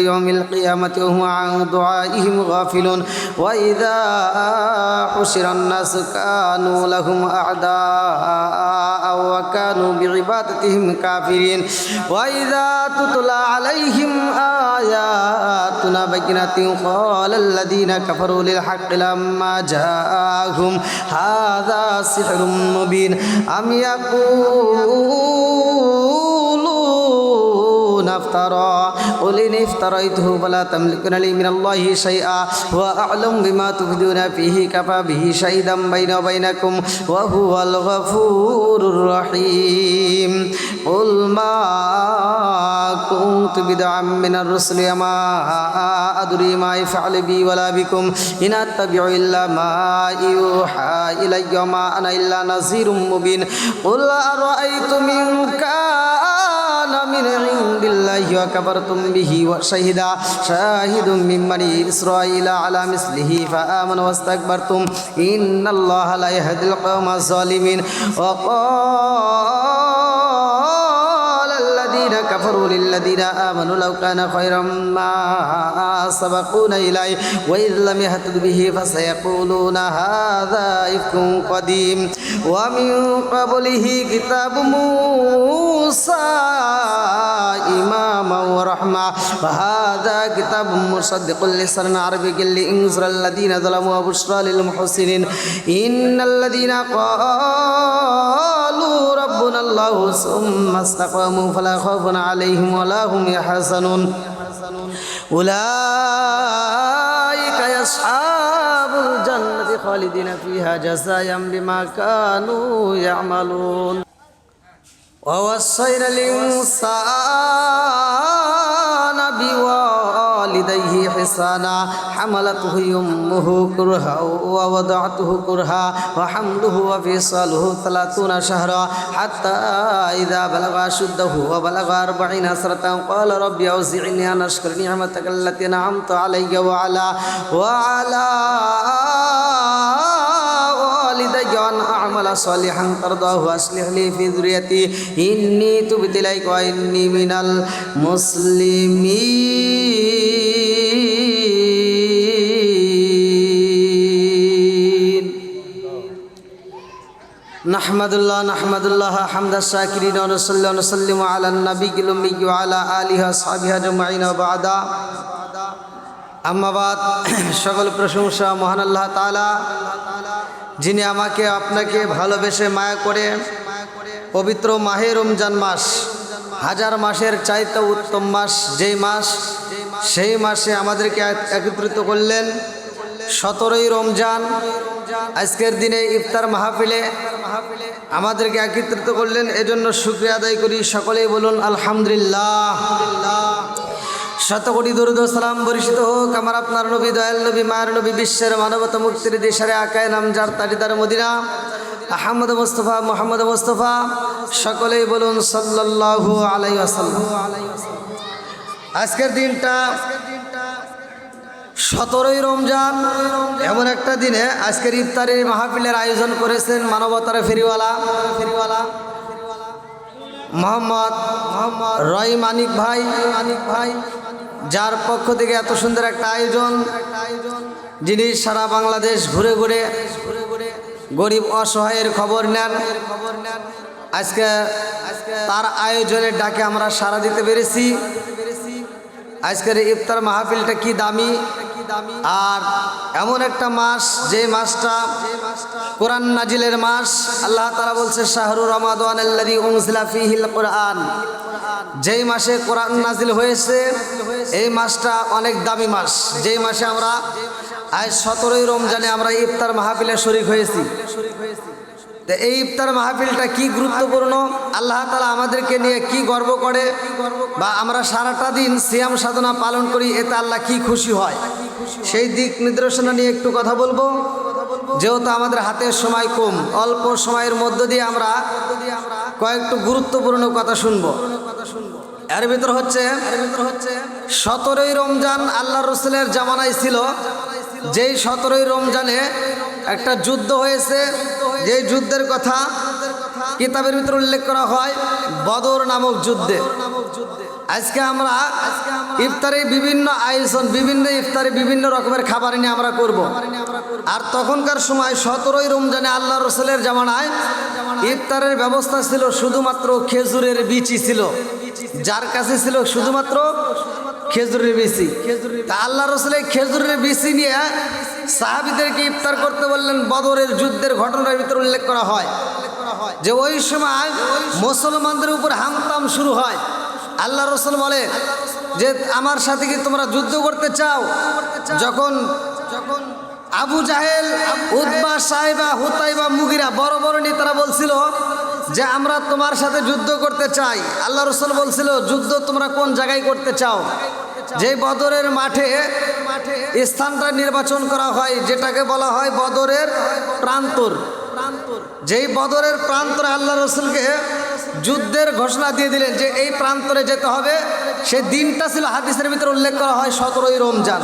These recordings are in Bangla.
يوم القيامة وهم عن دعائهم غافلون. وإذا حشر الناس كانوا لهم أعداء وكانوا بعبادتهم كافرين. وإذا تتلى عليهم آياتنا بينات قال الذين كفروا للحق لما جاءهم هذا سحر مبين. أم يقولون افترى؟ قل إن افتريته فلا تملكون لي من الله شيئا وأعلم بما تبدون فيه كفى به شهيدا بيني وبينكم وهو الغفور الرحيم قل ما كنت بدعا من الرسل ما أدري ما يفعل بي ولا بكم إن أتبع إلا ما يوحى إلي وما أنا إلا نذير مبين قل أرأيتم إن كان من عند الله وكفرتم به وشهد شاهد من بني إسرائيل على مثله فآمن واستكبرتم إن الله لا يهدي القوم الظالمين وقال الذين كفروا للذين آمنوا لو كان خيرا ما سبقونا إليه وإذ لم يهتد به فسيقولون هذا إفك قديم ومن قبله كتاب موسى إماما ورحمة وهذا كتاب مصدق لسان عربي لإنذر الذين ظلموا وبشرى للمحسنين إن الذين قالوا ربنا الله ثم استقاموا فلا خوف عليهم ولا هم يحزنون أولئك أصحاب الجنة خالدين فيها جزاء بما كانوا يعملون ووصينا الإنسان بوالديه حسانا حملته أمه كرها ووضعته كرها وحمله وفصاله ثلاثون شهرا حتى إذا بلغ أشده وبلغ أربعين سنة قال ربي أوزعني أن أشكر نعمتك التي أنعمت علي وعلى وعلى والدي وأن أعمل صالحا ترضاه وأصلح لي في ذريتي إني تبت إليك وإني من المسلمين নাহমাদুল্লাহ নাহমাদুল্লাহ হামদা শাকিরিন রসল্লা নসলিম আলা নবী গিলমি আলা আলিহা সাবিহা জমাইন বাদা। আম্মাবাদ সকল প্রশংসা মহান আল্লাহ তালা যিনি আমাকে আপনাকে ভালোবেসে মায়া করে পবিত্র মাহে রমজান মাস, হাজার মাসের চাইতে উত্তম মাস, যেই মাস, সেই মাসে আমাদেরকে একত্রিত করলেন সতেরোই রমজান। আজকের দিনে ইফতার মাহফিলে আমাদেরকে একত্রিত করলেন, এজন্য শুক্রিয়া আদায় করি। সকলেই বলুন, আলহামদুলিল্লাহ। শতকোটি দরুদ সালাম বরিষ্ঠ হোক, আমার আপনার নবী, দয়াল নবী, মায়ের নবী, বিশ্বের মানবতা মুক্তির দেশের আকায় নাম যার তারিদার মদিনা, আহমদ মোস্তফা, মোহাম্মদ মোস্তফা, সকলেই বলুন, সাল্লাল্লাহু আলাই আজকের দিনটা সতেরোই রমজান, এমন একটা দিনে আজকের ইফতারের মাহফিলের আয়োজন করেছেন মানবতার ফেরিওয়ালা ফেরিওয়ালা, মোহাম্মদ মোহাম্মদ রয় মানিক ভাই মানিক ভাই যার পক্ষ থেকে এত সুন্দর একটা আয়োজন, যিনি সারা বাংলাদেশ ঘুরে ঘুরে ঘুরে ঘুরে গরিব অসহায়ের খবর নেন খবর নেন। আজকে তার আয়োজনের ডাকে আমরা সাড়া দিতে পেরেছি। আজকের ইফতার মাহফিলটা কি দামি? আর এমন একটা মাস, যে মাসটা কোরআন নাজিলের মাস, আল্লাহ তারা বলছে শাহরুর রমাদান কোরআন। যেই মাসে কোরআন নাজিল হয়েছে, এই মাসটা অনেক দামি মাস। যেই মাসে আমরা আজ সতেরোই রমজানে আমরা ইফতার মাহফিলে শরিক হয়েছি। তো এই ইফতার মাহফিলটা কি গুরুত্বপূর্ণ? আল্লাহ তালা আমাদেরকে নিয়ে কি গর্ব করে? বা আমরা সারাটা দিন সিয়াম সাধনা পালন করি, এতে আল্লাহ কি খুশি হয়? সেই দিক নির্দেশনা নিয়ে একটু কথা বলব। যেহেতু আমাদের হাতের সময় কম, অল্প সময়ের মধ্য দিয়ে আমরা কয়েকটু গুরুত্বপূর্ণ কথা শুনব। এর ভিতর হচ্ছে, সতেরোই রমজান আল্লাহ রসুলের জামানায় ছিল। যেই সতেরোই রমজানে একটা যুদ্ধ হয়েছে। যে যুদ্ধের কথা কিতাবের ভিতরে উল্লেখ করা হয়, বদর নামক যুদ্ধে। আজকে আমরা ইফতারে বিভিন্ন আয়োজন, বিভিন্ন ইফতারে বিভিন্ন রকমের খাবার নিয়ে আমরা করব। আর তখনকার সময় সতেরোই রমজানে আল্লাহ রসুলের জামানায় ইফতারের ব্যবস্থা ছিল শুধুমাত্র খেজুরের বিচি ছিল। যার কাছে ছিল শুধুমাত্র খেজুরের বিচি তা আল্লাহ রসুলের খেজুরের বিচি নিয়ে সাহাবিদেরকে ইফতার করতে বললেন, বদরের যুদ্ধের ঘটনার ভিতরে উল্লেখ করা হয় যে ওই সময় মুসলমানদের উপর হামতাম শুরু হয়। আল্লাহ রসুল বলে যে, আমার সাথে কি তোমরা যুদ্ধ করতে চাও? যখন যখন আবু জাহেল উদ্বা সাহেবা, হুতাইবা, মুগিরা বড় বড় নেতারা বলছিল যে আমরা তোমার সাথে যুদ্ধ করতে চাই। আল্লাহ রসুল বলছিল, যুদ্ধ তোমরা কোন জায়গায় করতে চাও? যে বদরের মাঠে স্থানটা নির্বাচন করা হয়, যেটাকে বলা হয় বদরের প্রান্তর। যেই বদরের প্রান্তরে আল্লাহ রসুলকে যুদ্ধের ঘোষণা দিয়ে দিলেন যে এই প্রান্তরে যেতে হবে সে দিনটা ছিল হাদিসের ভিতরে উল্লেখ করা হয় সতেরোই রমজান।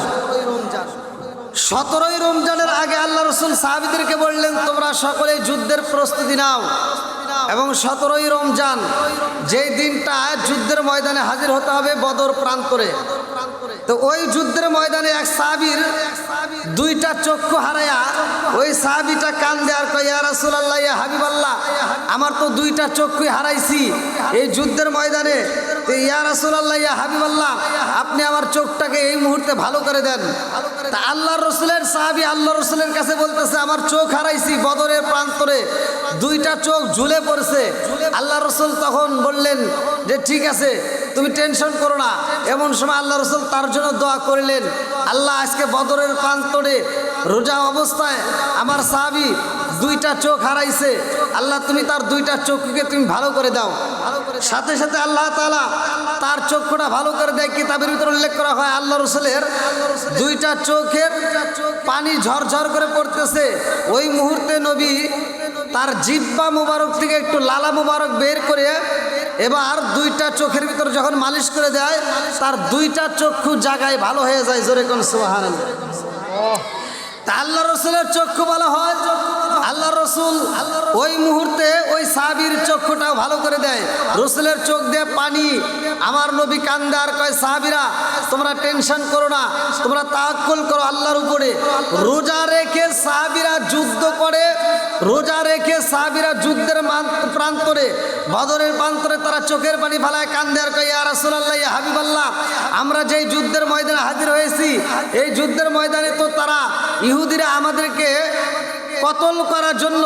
সতেরোই রমজানের আগে আল্লাহ রসুল সাহাবিদেরকে বললেন, তোমরা সকলেই যুদ্ধের প্রস্তুতি নাও। এবং সতেরোই রমজান যেই দিনটা যুদ্ধের ময়দানে হাজির হতে হবে বদর প্রান্তরে। তো ওই যুদ্ধের ময়দানে এক সাহাবির দুইটা চক্ষু হারায়া ওই সাহাবিটা কান দেয়ার কয় রাসূলুল্লাহ হাবিবাল্লাহ, আমার তো দুইটা চক্ষুই হারাইছি এই যুদ্ধের ময়দানে। ইয়া হাবিবাল্লাহ, আপনি আমার চোখটাকে এই মুহূর্তে ভালো করে দেন। তা আল্লাহর রসুলের সাহাবি আল্লাহ রসুলের কাছে বলতেছে, আমার চোখ হারাইছি বদরের প্রান্তরে, দুইটা চোখ ঝুলে পড়ছে। আল্লাহ রসুল তখন বললেন যে, ঠিক আছে তুমি টেনশন করো না। এমন সময় আল্লাহ রসুল তার জন্য দোয়া করলেন, আল্লাহ, আজকে বদরের প্রান্তরে রোজা অবস্থায় আমার সাহাবি দুইটা চোখ হারাইছে। আল্লাহ, তুমি তার দুইটা চোখকে তুমি ভালো করে দাও। সাথে সাথে আল্লাহ তালা তার চক্ষুটা ভালো করে দেয়। কিতাবের ভিতরে উল্লেখ করা হয়, আল্লাহ রসুলের দুইটা চোখের পানি ঝরঝর করে পড়তেছে। ওই মুহূর্তে নবী তার জিব্বা মুবারক থেকে একটু লালা মুবারক বের করে এবার দুইটা চোখের ভিতর যখন মালিশ করে দেয়, তার দুইটা চক্ষু জায়গায় ভালো হয়ে যায়, জোরে কোন সুহান তা আল্লাহ রসুলের চক্ষু ভালো হয় আল্লাহ রসুল ওই মুহূর্তে ওই সাহাবির চক্ষুটাও ভালো করে দেয়। রসুলের চোখ দিয়ে পানি, আমার নবী কান্দে আর কয়, সাহাবিরা, তোমরা টেনশন করো না, তোমরা তাক্কুল করো আল্লাহর উপরে। রোজা রেখে সাহাবিরা যুদ্ধ করে রোজা রেখে সাহাবিরা যুদ্ধের প্রান্তরে, বদরের প্রান্তরে তারা চোখের পানি ফালায় কান্দে আর কয়, ইয়া রাসূলুল্লাহ হাবিবাল্লাহ, আমরা যেই যুদ্ধের ময়দানে হাজির হয়েছি, এই যুদ্ধের ময়দানে তো তারা ইহুদিরা আমাদেরকে কতল করার জন্য,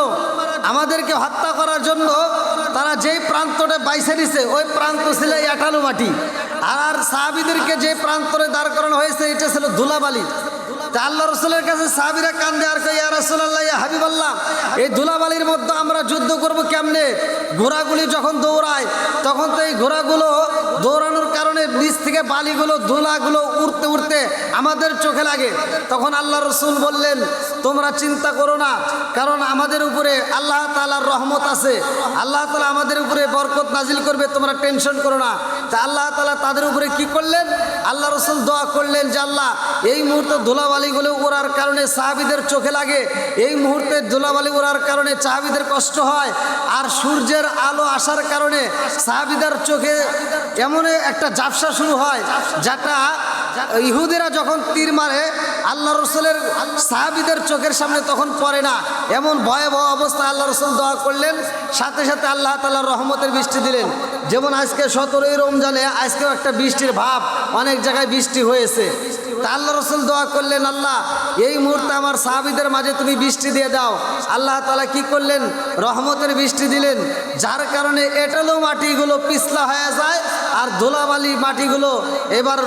আমাদেরকে হত্যা করার জন্য তারা যেই প্রান্তটা বাইসে দিছে ওই প্রান্ত ছিল এটালু মাটি। আর সাহাবিদেরকে যে প্রান্তরে দাঁড় করানো হয়েছে, এটা ছিল ধুলাবালি। তা আল্লাহ রসুলের কাছে সাহাবিরা কান্দে আর কই ইয়া রাসূলুল্লাহ, ইয়া হাবিবাল্লাহ, এই ধুলাবালির মধ্যে আমরা যুদ্ধ করব কেমনে? ঘোড়াগুলি যখন দৌড়ায়, তখন তো এই ঘোড়াগুলো দৌড়ানোর কারণে নিচ থেকে বালিগুলো, ধুলাগুলো উড়তে উড়তে আমাদের চোখে লাগে। তখন আল্লাহ রসুল বললেন, তোমরা চিন্তা করো না, কারণ আমাদের উপরে আল্লাহ তালার রহমত আছে। আল্লাহ তালা আমাদের উপরে বরকত নাজিল করবে, তোমরা টেনশন করো না। তা আল্লাহ তালা তাদের উপরে কি করলেন? আল্লাহ রসুল দোয়া করলেন আল্লাহ, এই মুহূর্তে ধুলাবালিগুলো ওড়ার কারণে সাহাবিদের চোখে লাগে। এই মুহূর্তে ধুলাবালি ওড়ার কারণে সাহাবিদের কষ্ট হয় আর সূর্যের আলো আসার কারণে সাহাবিদের চোখে এমন একটা ঝাপসা শুরু হয়, যেটা ইহুদিরা যখন তীর মারে, আল্লাহ রসুলের সাহাবিদের চোখের সামনে তখন পড়ে না। এমন ভয়াবহ অবস্থায় আল্লাহ রসুল দোয়া করলেন, সাথে সাথে আল্লাহ তাল্লাহ রহমতের বৃষ্টি দিলেন। যেমন আজকে সতেরোই রমজানে আজকেও একটা বৃষ্টির ভাব, অনেক জায়গায় বৃষ্টি হয়েছে। তা আল্লাহ রসুল দোয়া করলেন, আল্লাহ, এই মুহূর্তে আমার সাহাবিদের মাঝে তুমি বৃষ্টি দিয়ে দাও। আল্লাহ তালা কি করলেন? রহমতের বৃষ্টি দিলেন, যার কারণে এটালো মাটিগুলো পিছলা হয়ে যায় আর ধুলাবালি মাটিগুলো এবার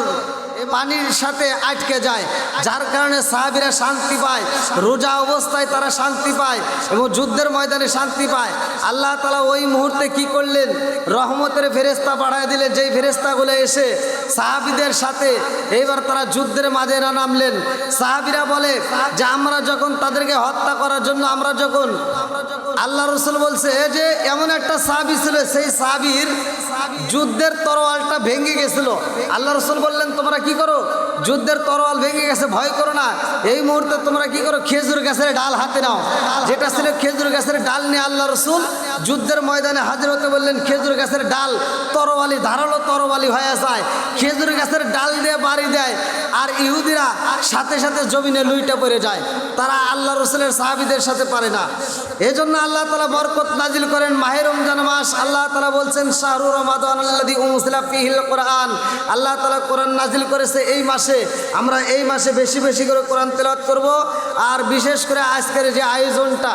পানির সাথে আটকে যায়, যার কারণে সাহাবিরা শান্তি পায়, রোজা অবস্থায় তারা শান্তি পায় এবং যুদ্ধের ময়দানে শান্তি পায়। আল্লাহ তালা ওই মুহূর্তে কি করলেন? রহমতের ফেরেস্তা পাঠায় দিলেন, যেই ফেরেস্তাগুলো এসে সাহাবিদের সাথে এইবার তারা যুদ্ধের মাঝে নামলেন। সাহাবিরা বলে যে, আমরা যখন তাদেরকে হত্যা করার জন্য আমরা যখন আল্লাহ রসুল বলছে যে এমন একটা সাহাবি ছিল, সেই সাহাবির যুদ্ধের তরোয়ালটা ভেঙে গেছিল। আল্লাহ রসুল বললেন, তোমরা কি করো? যুদ্ধের তরোয়াল ভেঙে গেছে, ভয় করো না। এই মুহূর্তে তোমরা কি করো? খেজুর গাছের ডাল হাতে নাও। যেটা ছিল খেজুর গাছের ডাল নিয়ে আল্লাহ রসুল যুদ্ধের ময়দানে হাজির হতে বললেন, খেজুর গাছের ডাল তরবালি ধারালো তরবালি হয়ে যায়। খেজুর গাছের ডাল দিয়ে বাড়ি দেয়, আর ইহুদিরা সাথে সাথে জমিনে লুইটা পড়ে যায়। তারা আল্লাহ রসুলের সাহাবিদের সাথে পারে না। এজন্য আল্লাহ তালা বরকত নাজিল করেন মাহের রমজান মাস। আল্লাহ তালা বলছেন, শাহরু রমাদান কোরআন। আল্লাহ তালা কোরআন নাজিল করেছে এই মাসে। আমরা এই মাসে বেশি বেশি করে কোরআন তেলাত করব। আর বিশেষ করে আজকের যে আয়োজনটা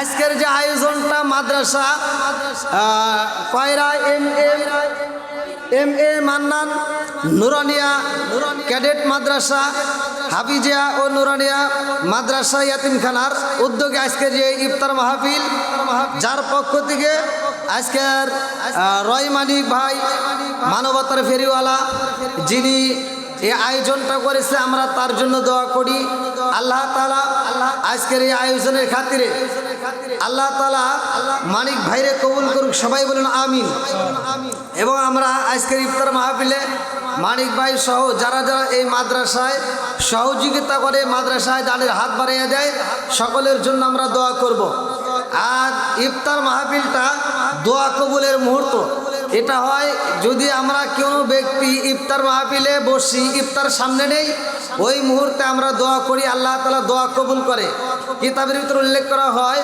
আজকের যে আয়োজনটা মাদ্রাসা Koyra M M M A Mannan, Nuraniya cadet মাদ্রাসা, হাফিজিয়া ও নুরানিয়া মাদ্রাসা ইয়াতিমখানার উদ্যোগে আজকের যে ইফতার মাহফিল, যার পক্ষ থেকে আজকের রয় মানিক ভাই, মানবতার ফেরিওয়ালা, যিনি এই আয়োজনটা করেছে, আমরা তার জন্য দোয়া করি। আল্লাহ তালা আজকের এই আয়োজনের খাতিরে আল্লাহ তালা মানিক ভাইরে কবুল করুক, সবাই বলুন আমিন এবং আমরা আজকের ইফতার মাহফিলে মানিক ভাই সহ যারা যারা এই মাদ্রাসায় সহযোগিতা করে, মাদ্রাসায় দানের হাত বাড়িয়ে দেয়, সকলের জন্য আমরা দোয়া করব। আর ইফতার মাহফিলটা দোয়া কবুলের মুহূর্ত এটা হয় যদি আমরা কোনো ব্যক্তি ইফতার মাহফিলে বসি, ইফতার সামনে নেই ওই মুহূর্তে আমরা দোয়া করি, আল্লাহ তালা দোয়া কবুল করে। কিতাবের ভিতরে উল্লেখ করা হয়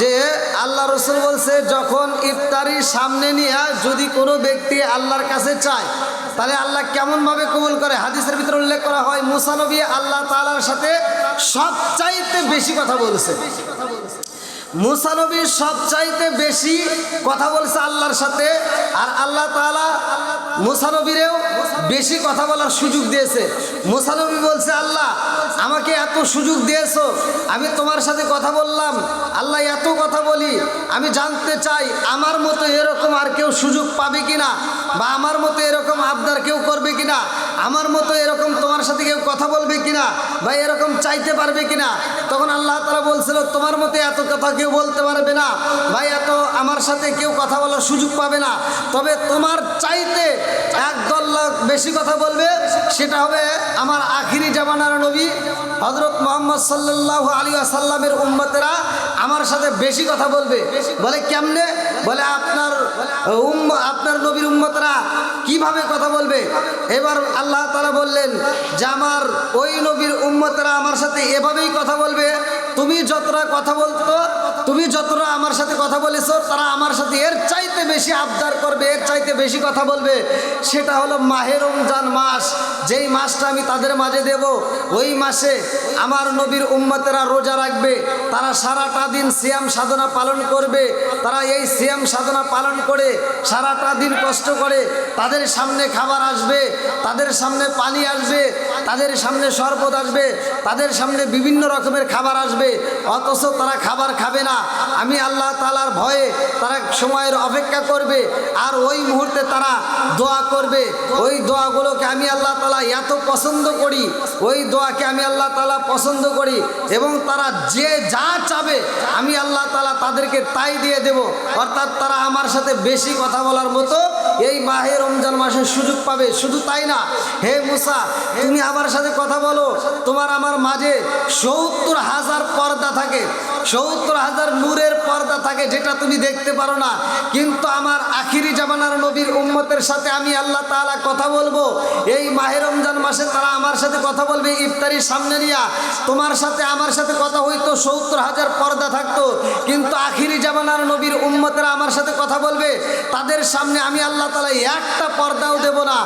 যে, আল্লাহ রসুল বলছে, যখন ইফতারি সামনে নিয়ে যদি কোনো ব্যক্তি আল্লাহর কাছে চায়, তাহলে আল্লাহ কেমনভাবে কবুল করে? হাদিসের ভিতরে উল্লেখ করা হয় মুসানবী আল্লাহ তালার সাথে সবচাইতে বেশি কথা বলছে। মুসানবী সবচাইতে বেশি কথা বলছে আল্লাহর সাথে, আর আল্লাহ তালা মুসানবীরেও বেশি কথা বলার সুযোগ দিয়েছে। মুসানবী বলছে, আল্লাহ আমাকে এত সুযোগ দিয়েছ, আমি তোমার সাথে কথা বললাম, আল্লাহ এত কথা বলি, আমি জানতে চাই আমার মতো এরকম আর কেউ সুযোগ পাবে কিনা, বা আমার মতো এরকম আবদার কেউ করবে কিনা, আমার মতো এরকম তোমার সাথে কেউ কথা বলবে কিনা, বা এরকম চাইতে পারবে কিনা? তখন আল্লাহ তারা বলছিল, তোমার মতো এত কথা কেউ বলতে পারবে না ভাই এত আমার সাথে কেউ কথা বলার সুযোগ পাবে না, তবে তোমার চাইতে একদল লোক বেশি কথা বলবে, সেটা হবে আমার আখিরি জামানার নবী হজরত মোহাম্মদ সাল্লাহ আলী আসাল্লামের উম্মতেরা আমার সাথে বেশি কথা বলবে। বলে কেমনে? বলে আপনার আপনার নবীর উম্মতরা কীভাবে কথা বলবে? এবার আল্লাহ তারা বললেন, যে আমার ওই নবীর উম্মতরা আমার সাথে এভাবেই কথা বলবে তুমি যতটা কথা বলতো তুমি যতটা আমার সাথে কথা বলেছ, তারা আমার সাথে এর চাইতে বেশি আবদার করবে, এর চাইতে বেশি কথা বলবে। সেটা হলো মাহের রমজান মাস। যেই মাসটা আমি তাদের মাঝে দেব, ওই মাসে আমার নবীর উম্মতেরা রোজা রাখবে, তারা সারাটা দিন সিয়াম সাধনা পালন করবে, তারা এই সিয়াম সাধনা পালন করে সারাটা দিন কষ্ট করে তাদের সামনে খাবার আসবে, তাদের সামনে পানি আসবে, তাদের সামনে শরবত আসবে, তাদের সামনে বিভিন্ন রকমের খাবার আসবে। অথচ তারা খাবার খাবে না। আমি আল্লাহ তালার ভয়ে তারা সময়ের অপেক্ষা করবে, আর ওই মুহূর্তে তারা দোয়া করবে। ওই দোয়াগুলোকে আমি আল্লাহ তালা এত পছন্দ করি, ওই দোয়াকে আমি আল্লাহ তালা পছন্দ করি, এবং তারা যে যা চাবে, আমি আল্লাহ তালা তাদেরকে তাই দিয়ে দেব। অর্থাৎ তারা আমার সাথে বেশি কথা বলার মতো এই মাহে রমজান মাসে সুযোগ পাবে। শুধু তাই না, হে মুসা, তুমি আমার সাথে কথা বলো। তোমার আমার মাঝে সত্তর হাজার পর্দা থাকে, সত্তর হাজার নূরের পর্দা থাকে যেটা তুমি দেখতে পারো না। কিন্তু আমার আখিরি জামানার নবীর উম্মতের সাথে আমি আল্লাহ তাআলা কথা বলব। এই মাহে রমজান মাসে তারা আমার সাথে কথা বলবে, ইফতারির সামনে নিয়া। তোমার সাথে আমার সাথে কথা হইতো, সত্তর হাজার পর্দা থাকতো। কিন্তু আখিরি জামানার নবীর উম্মতেরা আমার সাথে কথা বলবে। তাদের সামনে আমি আল্লাহ তালা একটা পর্দাও দেব না।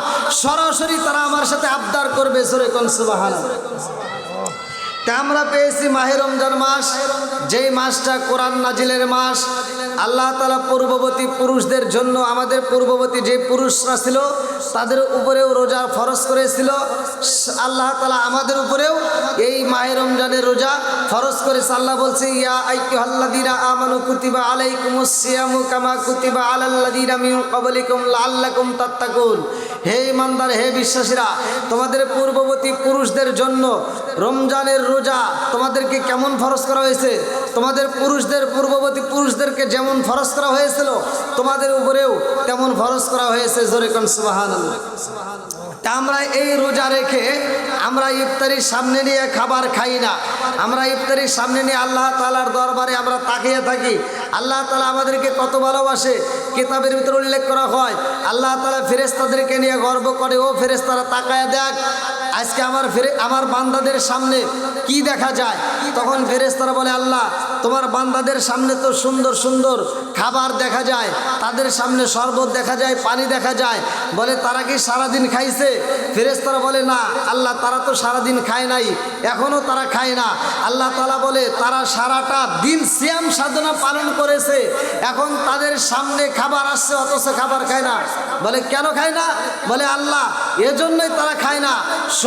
সরাসরি তারা আমার সাথে আবদার করবে সরে কনসুবাহান তা আমরা পেয়েছি মাহে রমজান মাস যেই মাসটা কোরআন নাজিলের মাস আল্লাহ তালা পূর্ববর্তী পুরুষদের জন্য আমাদের পূর্ববর্তী যে পুরুষরা ছিল, তাদের উপরেও রোজা ফরজ করেছিল। আল্লাহ তালা আমাদের উপরেও এই মাহে রমজানের রোজা ফরজ করেছে। আল্লাহ বলছে, ইয়া আইকুহাল্লাদিনা আমানু কুতিবা আলাইকুমুস সিয়ামু কামা কুতিবা আলাল্লাদিনা মিন ক্বাবলিকুম লাআল্লাকুম তাত্তাকুন। হে ইমানদার, হে বিশ্বাসীরা, তোমাদের পূর্ববর্তী পুরুষদের জন্য রমজানের রোজা তোমাদেরকে কেমন ফরজ করা হয়েছে? তোমাদের পুরুষদের, পূর্ববর্তী পুরুষদেরকে যেমন ফরজ করা হয়েছিল, তোমাদের উপরেও তেমন ফরজ করা হয়েছে, জোরে কন সুবাহান তা আমরা এই রোজা রেখে আমরা ইফতারির সামনে নিয়ে খাবার খাই না। আমরা ইফতারির সামনে নিয়ে আল্লাহ তালার দরবারে আমরা তাকিয়ে থাকি। আল্লাহ তালা আমাদেরকে কত ভালোবাসে, কিতাবের ভিতরে উল্লেখ করা হয়। আল্লাহ তালা ফেরেস্তাদেরকে নিয়ে গর্ব করে, ও ফেরেস্তারা তাকায় দেখ আজকে আমার ফেরে, আমার বান্দাদের সামনে কি দেখা যায়? তখন ফেরেস্তারা বলে, আল্লাহ, তোমার বান্দাদের সামনে তো সুন্দর সুন্দর খাবার দেখা যায়। তাদের সামনে শরবত দেখা যায়, পানি দেখা যায়। বলে, তারা কি সারাদিন খাইছে? ফেরেস্তারা বলে, না, আল্লাহ, তারা তো সারাদিন খায় নাই। এখনও তারা খায় না। আল্লাহ তালা বলে, তারা সারাটা দিন শ্যাম সাধনা পালন করেছে। এখন তাদের সামনে খাবার আসছে, অথচ খাবার খায় না। বলে, কেন খায় না? বলে, আল্লাহ, এজন্যই তারা খায় না।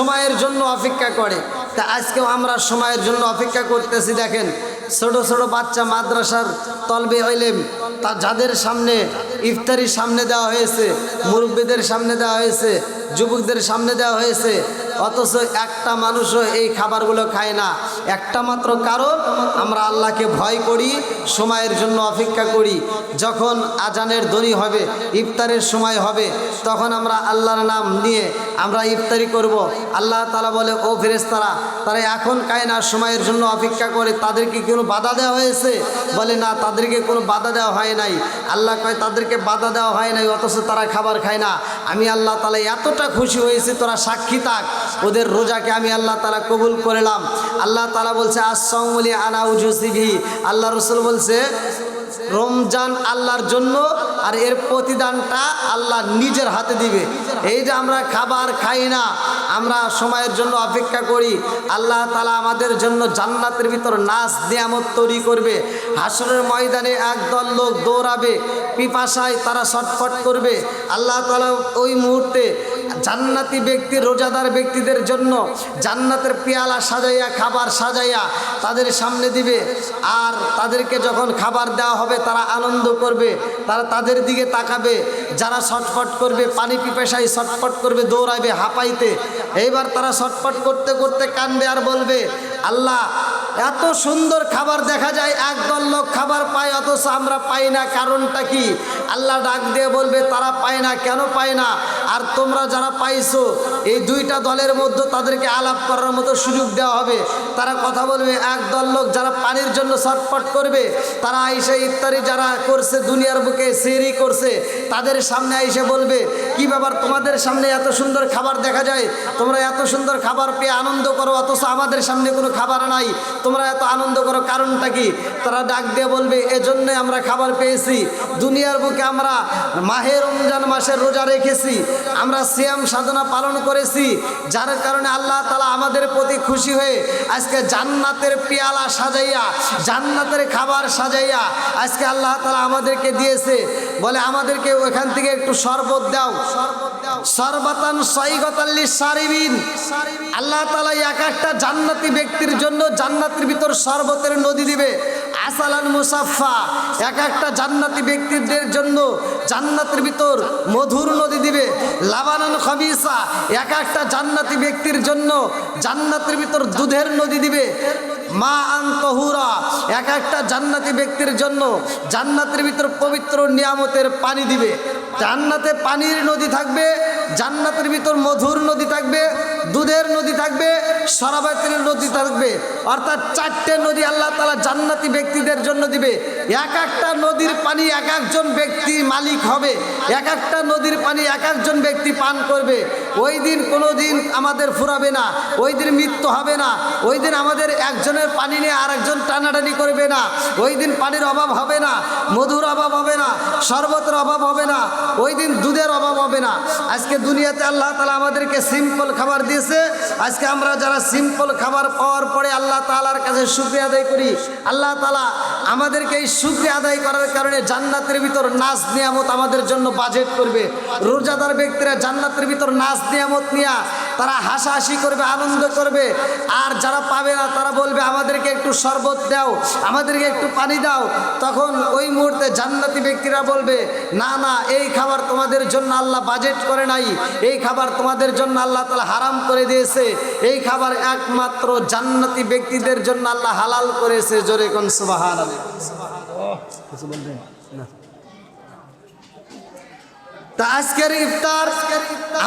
সময়ের জন্য অপেক্ষা করে। তা আজকেও আমরা সময়ের জন্য অপেক্ষা করতেছি, দেখেন। ছোট ছোট বাচ্চা মাদ্রাসার তলবে হইলেন তা যাদের সামনে ইফতারির সামনে দেওয়া হয়েছে, মুরব্বীদের সামনে দেওয়া হয়েছে, যুবকদের সামনে দেওয়া হয়েছে অথচ একটা মানুষও এই খাবারগুলো খায় না। একটা মাত্র কারণ, আমরা আল্লাহকে ভয় করি, সময়ের জন্য অপেক্ষা করি। যখন আজানের ধ্বনি হবে, ইফতারের সময় হবে, তখন আমরা আল্লাহর নাম নিয়ে আমরা ইফতারি করব। আল্লাহ তালা বলে, ও ফেরেস্তারা তারা এখন খায় না, সময়ের জন্য অপেক্ষা করে, তাদেরকে কোনো বাধা দেওয়া হয়েছে? বলে, না, তাদেরকে কোনো বাধা দেওয়া হয় নাই। আল্লাহ কয়, তাদেরকে বাধা দেওয়া হয় নাই, অথচ তারা খাবার খায় না। আমি আল্লাহ তালা এতটা খুশি হয়েছি, তোরা সাক্ষী থাক। ওদের রোজাকে আমি আল্লাহ তালা কবুল করলাম আল্লাহ তালা বলছে আসলি আনা উজুসিভি আল্লাহ রসুল বলছে, রমজান আল্লাহর জন্য আর এর প্রতিদানটা আল্লাহ নিজের হাতে দিবে। এই যে আমরা খাবার খাই না, আমরা সময়ের জন্য অপেক্ষা করি, আল্লাহ তালা আমাদের জন্য জান্নাতের ভিতর নাচ নিয়ামত তৈরি করবে। হাসরের ময়দানে একদল লোক দৌড়াবে, পিপাসায় তারা ছটফট করবে। আল্লাহ তালা ওই মুহূর্তে জান্নাতি ব্যক্তি, রোজাদার ব্যক্তিদের জন্য জান্নাতের পেয়ালা সাজাইয়া, খাবার সাজাইয়া তাদের সামনে দিবে। আর তাদেরকে যখন খাবার দেওয়া হবে, তারা আনন্দ করবে, তারা তাদের দিকে তাকাবে। যারা ছটফট করবে, পানি পিপেশায় ছটফট করবে, দৌড়াবে হাঁপাইতে, এইবার তারা ছটফট করতে করতে কানবে আর বলবে আল্লাহ, এত সুন্দর খাবার দেখা যায়, একদল লোক খাবার পায়, অথচ আমরা পাই না। কারণটা কি? আল্লাহ ডাক দিয়ে বলবে, তারা পায় না, কেন পায় না? আর তোমরা যারা পাইছো, এই দুইটা দলের মধ্যে তাদেরকে আলাপ করার মতো সুযোগ দেওয়া হবে। তারা কথা বলবে, একদল লোক যারা পানির জন্য ছটফট করবে, তারা আইসে ইত্যাদি যারা করছে, দুনিয়ার বুকে সেরি করছে, তাদের সামনে আইসে বলবে, কি ব্যাপার তোমাদের সামনে এত সুন্দর খাবার দেখা যায়? তোমরা এত সুন্দর খাবার পেয়ে আনন্দ করো, অথচ আমাদের সামনে কোনো খাবার নাই। তোমরা এত আনন্দ করো, কারণটা কি? তারা ডাক দিয়ে বলবে, এজন্যই আমরা খাবার পেয়েছি। দুনিয়ার বুকে আমরা মাহে রমজান মাসের রোজা রেখেছি। আমরা সিয়াম সাধনা পালন করেছি। যার কারণে আল্লাহ তালা আমাদের প্রতি খুশি হয়ে আজকে জান্নাতের পেয়ালা সাজাইয়া, জান্নাতের খাবার সাজাইয়া আজকে আল্লাহ তালা আমাদেরকে দিয়েছে। বলে, আমাদেরকে ওখান থেকে একটু শরবত দাও। সরবাতান সৈগতাল্লি সারিবিন আল্লাহ তালা এক একটা জান্নাতি ব্যক্তির জন্য জান্নাতের ভিতর শরবতের নদী দিবে। আসালান মুসাফা এক একটা জান্নাতি ব্যক্তিদের জন্য জান্নাতের ভিতর মধুর নদী দিবে। লাবানান খবিসা, এক একটা জান্নাতি ব্যক্তির জন্য জান্নাতের ভিতর দুধের নদী দিবে। মা আন্তহুরা এক একটা জান্নাতি ব্যক্তির জন্য জান্নাতের ভিতর পবিত্র নিয়ামতের পানি দিবে। জান্নাতে পানির নদী থাকবে, জান্নাতের ভিতর মধুর নদী থাকবে। দুধের নদী থাকবে সরাবাতের নদী থাকবে, অর্থাৎ চারটে নদী আল্লাহ তালা জান্নাতি ব্যক্তিদের জন্য দিবে। এক একটা নদীর পানি এক একজন ব্যক্তি মালিক হবে, এক একটা নদীর পানি এক একজন ব্যক্তি পান করবে। ওই দিন কোনো দিন আমাদের ফুরাবে না, ওই দিন মৃত্যু হবে না, ওই দিন আমাদের একজনের পানি নিয়ে আরেকজন টানাটানি করবে না, ওই দিন পানির অভাব হবে না, মধুর অভাব হবে না, শরবতের অভাব হবে না, ওই দিন দুধের অভাব হবে না। আজকে দুনিয়াতে আল্লাহ তালা আমাদেরকে সিম্পল খাবার দিয়েছে, আজকে আমরা যারা সিম্পল খাবার পাওয়ার পরে আল্লাহ তালার কাছে শুক্রিয়া আদায় করি, আল্লাহ তালা আমাদেরকে এই শুক্রিয়া আদায় করার কারণে জান্নাতের ভিতর নাচ নিয়ামত আমাদের জন্য বাজেট করবে। রোজাদার ব্যক্তিরা জান্নাতের ভিতর নাচ নিয়ামত নিয়া তারা হাসাহাসি করবে আনন্দ করবে। আর যারা পাবে না তারা বলবে আমাদেরকে একটু শরবত দাও আমাদেরকে একটু পানি দাও। তখন ওই মুহূর্তে জান্নাতি ব্যক্তিরা বলবে না না এই খাবার তোমাদের জন্য আল্লাহ বাজেট করে নাই। এই খাবার তোমাদের জন্য আল্লাহ তালা হারাম করে দিয়েছে। এই খাবার একমাত্র জান্নাতি ব্যক্তিদের জন্য আল্লাহ হালাল করেছে। জোরে কোন সুবাহান তা আজকের ইফতার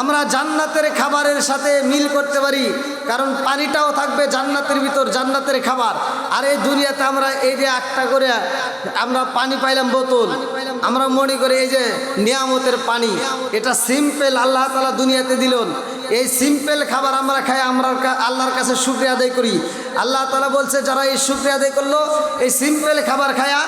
আমরা জান্নাতের খাবারের সাথে মিল করতে পারি, কারণ পানিটাও থাকবে জান্নাতের ভিতর, জান্নাতের খাবার। আর এই দুনিয়াতে আমরা এই যে একটা করে আমরা পানি পাইলাম বোতল, আমরা মনে করি এই যে নিয়ামতের পানি, এটা সিম্পল আল্লাহ তালা দুনিয়াতে দিলেন। এই সিম্পল খাবার আমরা খাই, আমরা আল্লাহর কাছে শুক্রিয়া আদায় করি। আল্লাহ তালা বলছে, যারা এই শুক্রিয়া আদায় করল, এই সিম্পল খাবার খায়া,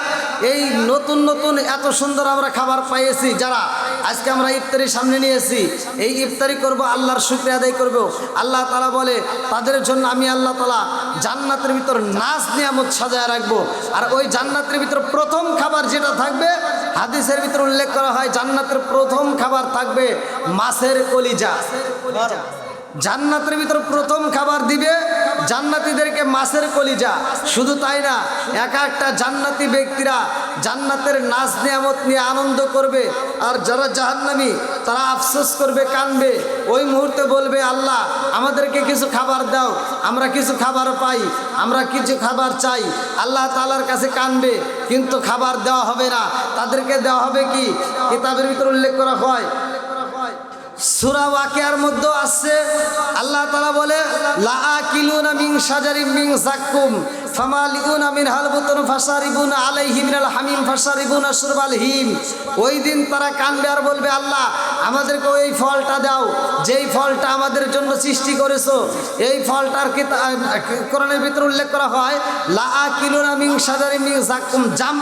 এই নতুন নতুন এত সুন্দর আমরা খাবার পাইয়েছি, যারা আজকে আমরা ইফতারি সামনে নিয়েছি। এই ইফতারি করব, আল্লাহর শুক্রিয়া আদায় করব। আল্লাহ তালা বলে, তাদের জন্য আমি আল্লাহ তালা জান্নাতের ভিতর নাচ নিয়ামত সাজায় রাখব। আর ওই জান্নাতের ভিতর প্রথম খাবার যেটা থাকবে, হাদিসের ভিতর উল্লেখ করা হয়, জান্নাতের প্রথম খাবার থাকবে মাছের কলিজা। জান্নাতের ভিতর প্রথম খাবার দিবে জান্নাতীদেরকে মাছের কলিজা। শুধু তাই না, এক একটা জান্নাতি ব্যক্তিরা জান্নাতের নাচ নিয়ামত নিয়ে আনন্দ করবে আর যারা জাহান্নামি, তারা আফসোস করবে, কানবে। ওই মুহূর্তে বলবে, আল্লাহ, আমাদেরকে কিছু খাবার দাও, আমরা কিছু খাবার পাই, আমরা কিছু খাবার চাই। আল্লাহ তালার কাছে কানবে, কিন্তু খাবার দেওয়া হবে না। তাদেরকে দেওয়া হবে কি? কিতাবের ভিতর উল্লেখ করা হয় সুরা ওয়াকিয়ার মধ্যে আসছে আল্লাহ তালা বলে লা কিলুনা মিং সাজারিম মিং জাক্কুম ফামালিউনা মিন হালবুতুন হামিম হিম। ওই দিন তারা আর বলবে, আল্লাহ, আমাদেরকে ওই ফলটা দাও। যেই ফলটা আমাদের জন্য সৃষ্টি করেছ, এই ফলটার কোরআনের ভিতরে উল্লেখ করা হয়, লা জাম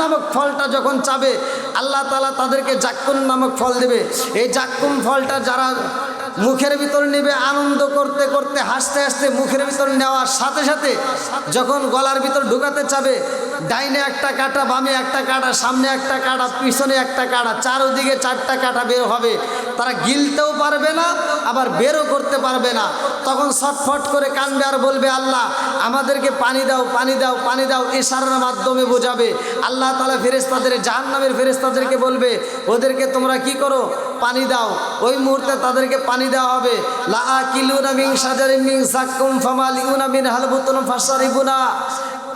নামক ফলটা যখন চাবে, আল্লাহ তালা তাদেরকে জাক্কুম নামক ফল দেবে। এই জাক্কুম ফলটা যারা মুখের ভিতর নেবে আনন্দ করতে করতে, হাসতে হাসতে মুখের ভিতর নেওয়ার সাথে সাথে যখন গলার ভিতর ঢুকাতে চাবে ডাইনে একটা কাটা, বামে একটা কাটা, সামনে একটা কাটা, পিছনে একটা কাটা, চারোদিকে চারটা কাটা বের হবে। তারা গিলতেও পারবে না, আবার বেরও করতে পারবে না। তখন ছটফট করে কানবে আর বলবে, আল্লাহ, আমাদেরকে পানি দাও পানি দাও পানি দাও। ইশারার মাধ্যমে বোঝাবে। আল্লাহ তালা ফেরেস্তাদের জাহান্নামের ফেরেস্তাদেরকে বলবে, ওদেরকে তোমরা কি করো? পানি দাও। ওই মুহূর্তে তাদেরকে পানি দেওয়া হবে। লা কিলুনা মিং সাজারিন মিং সাক্কুম ফামালিউনা মিন হালবুতুন ফাসারিবুনা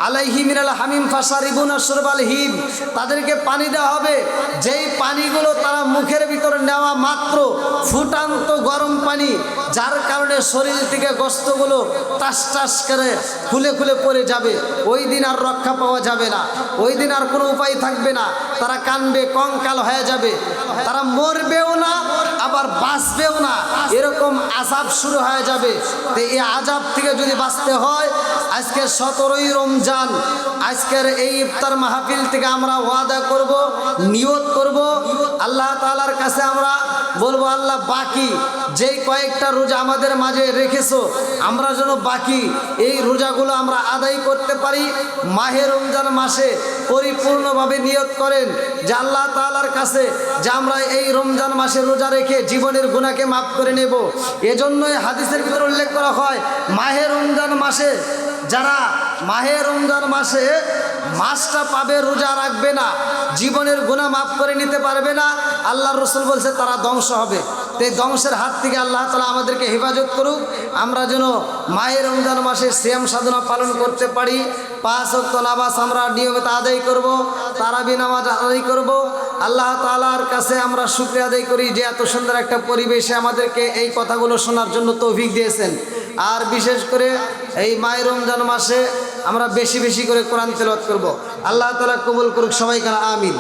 আলাইহি মিনাল হামিম ফাসারিবুনা সুরবাল হিম। তাদেরকে পানি দেওয়া হবে। যেই পানিগুলো তারা মুখের ভিতরে নেওয়া মাত্র ফুটান্ত গরম পানি, যার কারণে শরীর থেকে গোস্তগুলো টাস টাস করে খুলে খুলে পড়ে যাবে। ওই দিন আর রক্ষা পাওয়া যাবে না। ওই দিন আর কোনো উপায় থাকবে না। তারা কানবে, কঙ্কাল হয়ে যাবে। তারা মরবেও না, আবার বাঁচবেও না। এরকম আজাব শুরু হয়ে যাবে। তো এই আজাব থেকে যদি বাঁচতে হয় আজকে সতেরোই রমজান, আজকের এই ইফতার মাহফিল থেকে আমরা ওয়াদা করব, নিয়ত করব। আল্লাহ তালার কাছে আমরা বলব, আল্লাহ, বাকি যেই কয়েকটা রোজা আমাদের মাঝে রেখেছো, আমরা যেন বাকি এই রোজাগুলো আমরা আদায় করতে পারি। মাহে রমজান মাসে পরিপূর্ণভাবে নিয়ত করেন যে আল্লাহ তালার কাছে যে আমরা এই রমজান মাসে রোজা রেখে জীবনের গুণাকে মাফ করে নেব। এজন্যই হাদিসের ভিতরে উল্লেখ করা হয়, মাহে রমজান মাসে যারা মাহে রমজান মাসে মাসটা পাবে, রোজা রাখবে না, জীবনের গুণা মাফ করে নিতে পারবে না আল্লাহ রসুল বলছে তারা ধ্বংস হবে। তো এই ধ্বংসের হাত থেকে আল্লাহ তালা আমাদেরকে হেফাজত করুক, আমরা যেন মায়ের রমজান মাসে শ্যাম সাধনা পালন করতে পারি। পাঁচ অক্ত নামাজ আমরা নিয়মিত আদায় করব, তারাবি নামাজ আদায় করব। আল্লাহ তালার কাছে আমরা শুক্রিয়া আদায় করি যে এত সুন্দর একটা পরিবেশে আমাদেরকে এই কথাগুলো শোনার জন্য তৌফিক দিয়েছেন। আর বিশেষ করে এই মায়ের রমজান মাসে আমরা বেশি বেশি করে কোরআন তেলত করব। আল্লাহ তালা কবুল করুক সবাই কারা আমিন।